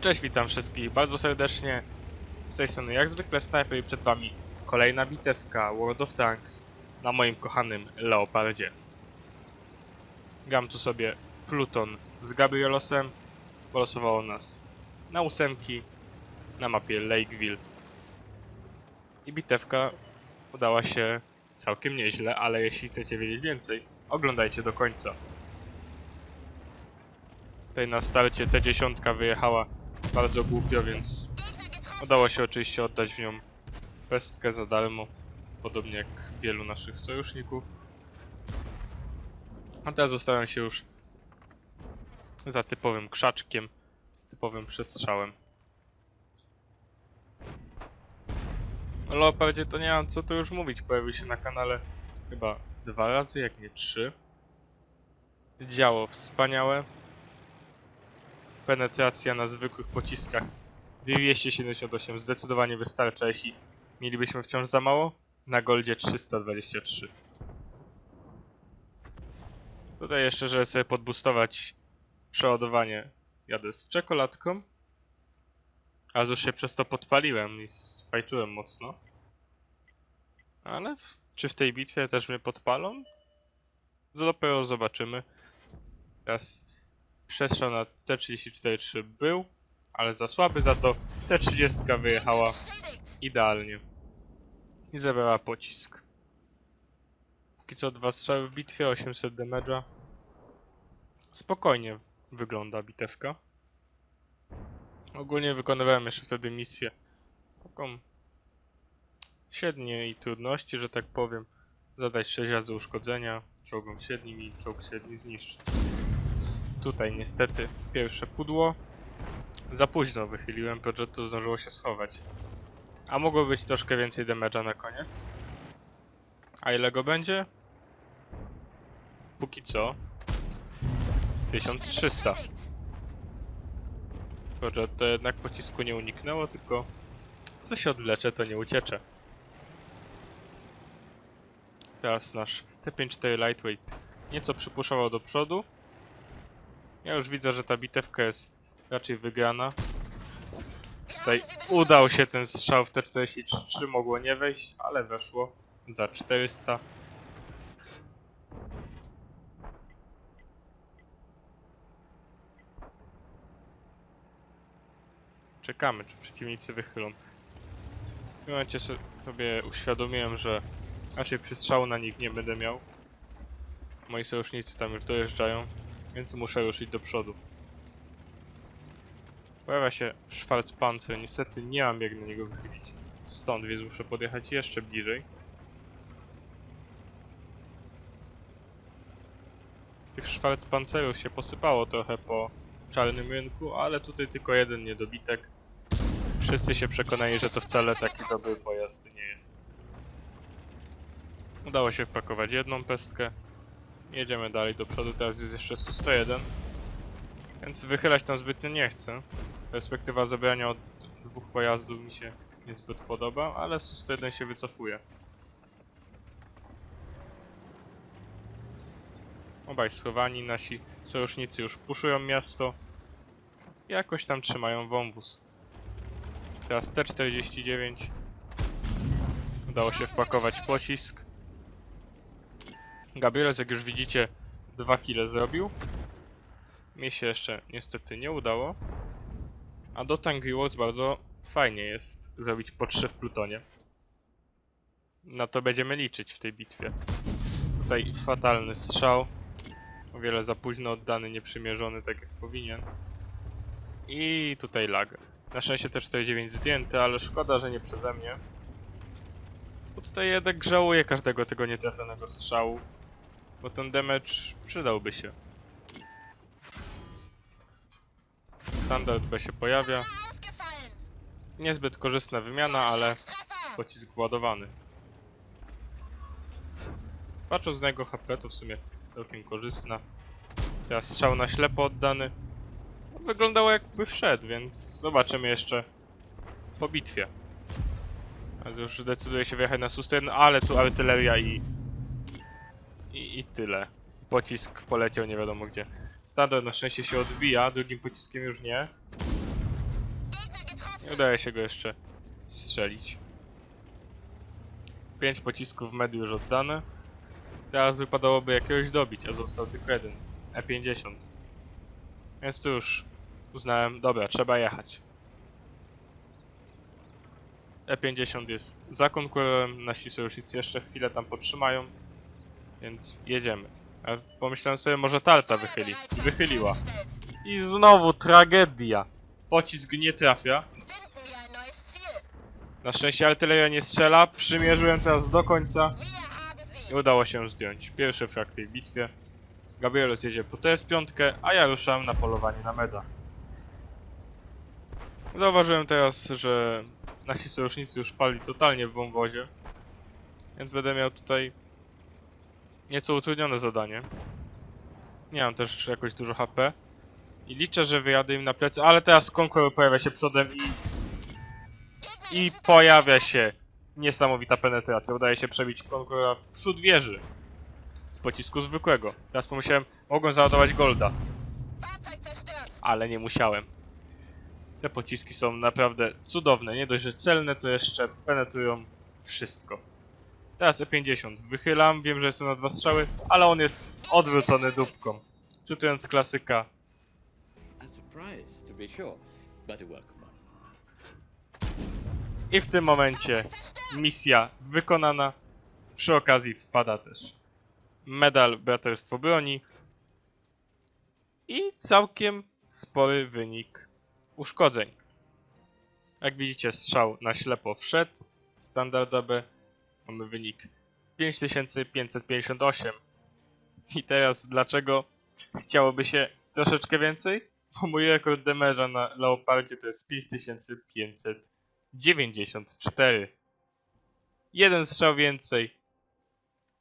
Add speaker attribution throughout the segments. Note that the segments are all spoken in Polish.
Speaker 1: Cześć, witam wszystkich bardzo serdecznie. Z tej strony jak zwykle Sniper i przed wami kolejna bitewka World of Tanks na moim kochanym Leopardzie. Gram tu sobie Pluton z Gabrielosem. Polosowało nas na ósemki na mapie Lakeville. I bitewka udała się całkiem nieźle, ale jeśli chcecie wiedzieć więcej, oglądajcie do końca. Tutaj na starcie T10 wyjechała bardzo głupio, więc udało się oczywiście oddać w nią pestkę za darmo, podobnie jak wielu naszych sojuszników. A teraz zostawiam się już za typowym krzaczkiem z typowym przestrzałem. Leopardzie to nie mam co tu już mówić, pojawił się na kanale chyba dwa razy, jak nie trzy. Działo wspaniałe, penetracja na zwykłych pociskach 278 zdecydowanie wystarcza, jeśli mielibyśmy wciąż za mało. Na goldzie 323. Tutaj jeszcze, żeby sobie podbustować przeładowanie, jadę z czekoladką. A już się przez to podpaliłem i sfajczyłem mocno. Ale w, czy w tej bitwie też mnie podpalą? Dopiero zobaczymy. Teraz przestrzał na T34 był, ale za słaby, za to T30 wyjechała idealnie i zabrała pocisk. Póki co dwa strzały w bitwie, 800 damage'a. Spokojnie wygląda bitewka. Ogólnie wykonywałem jeszcze wtedy misję taką średniej trudności, że tak powiem. Zadać 6 razy uszkodzenia czołgom średnim i czołg średni zniszczyć. Tutaj niestety pierwsze pudło. Za późno wychyliłem, Progetto zdążyło się schować. A mogło być troszkę więcej damage'a na koniec. A ile go będzie? Póki co 1300. Progetto jednak pocisku nie uniknęło, tylko co się odwlecze, to nie uciecze. Teraz nasz T54 Lightweight nieco przypuszował do przodu. Ja już widzę, że ta bitewka jest raczej wygrana. Tutaj udał się ten strzał w T43, mogło nie wejść, ale weszło za 400. Czekamy, czy przeciwnicy wychylą. W tym momencie so- sobie uświadomiłem, że raczej przystrzału na nich nie będę miał. Moi sojusznicy tam już dojeżdżają, więc muszę ruszyć do przodu. Pojawia się Schwarzpanzer, niestety nie mam jak na niego wychylić stąd, więc muszę podjechać jeszcze bliżej. Tych Schwarzpanzerów się posypało trochę po czarnym rynku, ale tutaj tylko jeden niedobitek. Wszyscy się przekonali, że to wcale taki dobry pojazd nie jest. Udało się wpakować jedną pestkę. Jedziemy dalej do przodu, teraz jest jeszcze Su-101. Więc wychylać tam zbytnio nie chcę. Perspektywa zabrania od dwóch pojazdów mi się niezbyt podoba, ale Su-101 się wycofuje. Obaj schowani, nasi sojusznicy już puszują miasto. Jakoś tam trzymają wąwóz. Teraz T-49. Udało się wpakować pocisk. Gabrieles, jak już widzicie, 2 kile zrobił. Mi się jeszcze niestety nie udało. A do Tank Rewards bardzo fajnie jest zrobić po 3 w Plutonie. Na to będziemy liczyć w tej bitwie. Tutaj fatalny strzał. O wiele za późno oddany, nieprzymierzony tak jak powinien. I tutaj lag. Na szczęście te 49 zdjęte, ale szkoda, że nie przeze mnie. Bo tutaj jednak żałuję każdego tego nietrafionego strzału. Bo ten damage przydałby się. Standard B się pojawia. Niezbyt korzystna wymiana, ale pocisk władowany. Patrząc na jego HP to w sumie całkiem korzystna. Teraz strzał na ślepo oddany. No, Wyglądało jakby wszedł, więc zobaczymy jeszcze po bitwie. Teraz już decyduje się wjechać na Sustain, ale tu artyleria i, i... i tyle. Pocisk poleciał nie wiadomo gdzie. Standard na szczęście się odbija, drugim pociskiem już nie. Nie udaje się go jeszcze strzelić. 5 pocisków medy już oddane. Teraz wypadałoby jakiegoś dobić, a został tylko jeden. E50. Więc tu już uznałem, dobra, trzeba jechać. E50 jest za konkurorem, nasi sojusznicy jeszcze chwilę tam potrzymają, więc jedziemy. A pomyślałem sobie, może Tarta wychyli. Wychyliła. I znowu tragedia. Pocisk nie trafia. Na szczęście artyleria nie strzela. Przymierzyłem teraz do końca. I udało się zdjąć. Pierwszy frag w tej bitwie. Gabrielos jedzie po TS5, a ja ruszam na polowanie na meda. Zauważyłem teraz, że nasi sojusznicy już pali totalnie w wąwozie. Więc będę miał tutaj nieco utrudnione zadanie. Nie mam też jakoś dużo HP. I liczę, że wyjadę im na plecy, ale teraz Conqueror pojawia się przodem i... I pojawia się niesamowita penetracja. Udaje się przebić Conquerora w przód wieży. Z pocisku zwykłego. Teraz pomyślałem, mogłem załadować Golda, ale nie musiałem. Te pociski są naprawdę cudowne. Nie dość, że celne, to jeszcze penetrują wszystko. Teraz E50 wychylam, wiem, że jestem na dwa strzały, ale on jest odwrócony dupką. Cytując klasyka. I w tym momencie misja wykonana. Przy okazji wpada też medal Braterstwo Broni i całkiem spory wynik uszkodzeń. Jak widzicie, strzał na ślepo wszedł. Standard AB. Mamy wynik 5558. I teraz dlaczego chciałoby się troszeczkę więcej? Bo mój rekord damage'a na Leopardzie to jest 5500. 94. Jeden strzał więcej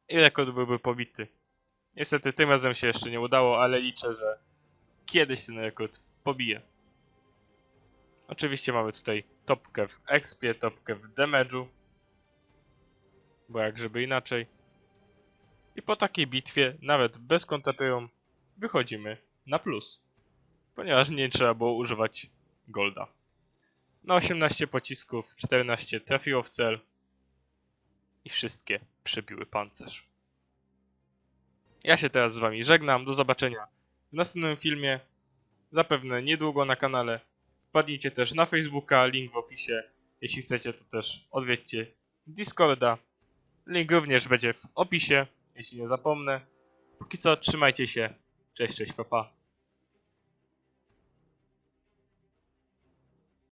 Speaker 1: i rekord byłby pobity. Niestety tym razem się jeszcze nie udało, ale liczę, że kiedyś ten rekord pobije. Oczywiście mamy tutaj topkę w expie, topkę w damage'u. Bo jak żeby inaczej. I po takiej bitwie, nawet bez kontapeum, wychodzimy na plus. Ponieważ nie trzeba było używać golda. Na 18 pocisków 14 trafiło w cel i wszystkie przebiły pancerz. Ja się teraz z wami żegnam, do zobaczenia w następnym filmie, zapewne niedługo na kanale. Wpadnijcie też na Facebooka, link w opisie. Jeśli chcecie, to też odwiedźcie Discorda. Link również będzie w opisie, jeśli nie zapomnę. Póki co, trzymajcie się. Cześć, cześć, papa. Pa.